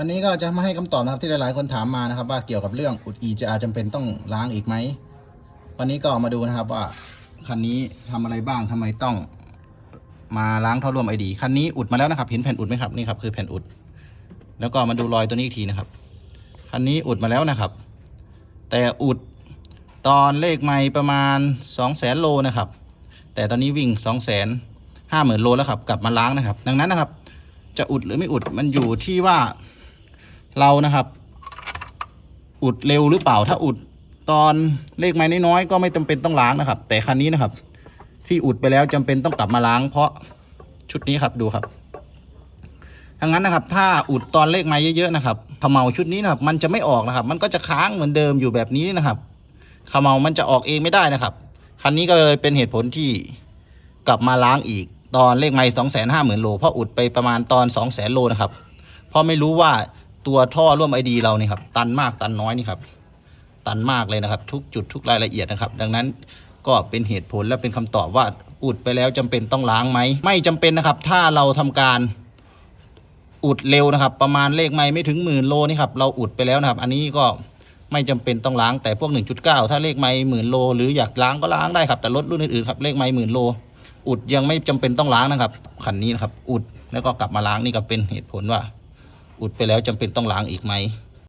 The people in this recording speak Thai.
วันนี้ก็จะมาให้คำตอบนะครับที่หลายๆคนถามมานะครับ ว่าเกี่ยวกับเรื่องอุด EGR จำเป็นต้องล้างอีกไหมวันนี้ก็มาดูนะครับว่าคันนี้ทำอะไรบ้างทำไมต้อง มาล้างท่อร่วมไอดีคันนี้อุดมาแล้วนะครับเห็นแผ่นอุดไหมครับนี่ครับคือแผ่นอุด แล้วก็มาดูรอยตัวนี้อีกทีนะครับคันนี้อุดมาแล้วนะครับ แต่อุดตอนเลขไม่ประมาณ2 0 0แสนโลนะครับ แต่ตอนนี้วิ่ง2 0 0แสนห้าหมื่นโลแล้วครับ กลับมาล้างนะครับ ดังนั้นนะครับ จะอุดหรือไม่อุดมันอยู่ที่ว่า เรานะครับ อุดเร็วหรือเปล่าถ้าอุดตอนเลขไม้น้อยๆก็ไม่จำเป็นต้องล้างนะครับ แต่คันนี้นะครับ ที่อุดไปแล้วจำเป็นต้องกลับมาล้าง เพราะชุดนี้ครับดูครับดังนั้นนะครับ ถ้าอุดตอนเลขไม้เยอะๆนะครับขมเมาชุดนี้นะครับ มันจะไม่ออกนะครับ มันก็จะค้างเหมือนเดิมอยู่แบบนี้นะครับขมเมามันจะออกเองไม่ได้นะครับคันนี้ก็เลยเป็นเหตุผลที่กลับมาล้างอีกตอนเลขไม้สองแสนห้าหมื่นโลเพราะอุดไปประมาณตอนสองแสนโลนะครับเพราะไม่รู้ว่า ตัวท่อร่วมไอดีเรานี่ครับ ตันมากตันน้อยนี่ครับ ตันมากเลยนะครับ ทุกจุดทุกรายละเอียดนะครับ ดังนั้นก็เป็นเหตุผลและเป็นคำตอบว่าอุดไปแล้วจำเป็นต้องล้างไหมไม่จำเป็นนะครับ ถ้าเราทำการอุดเร็วนะครับ ประมาณเลขไม่ไม่ถึงหมื่นโลนี่ครับเราอุดไปแล้วนะครับ อันนี้ก็ไม่จำเป็นต้องล้างแต่พวก 1.9 ถ้าเลขไม่หมื่นโล หรืออยากล้างก็ล้างได้ครับ แต่รถรุ่นอื่นๆครับเลขไม่หมื่นโล อุดยังไม่จำเป็นต้องล้างนะครับคันนี้นะครับ อุดแล้วก็กลับมาล้างนี่ก็เป็นเหตุผลว่า อุดไปแล้วจำเป็นต้องล้างอีกไหม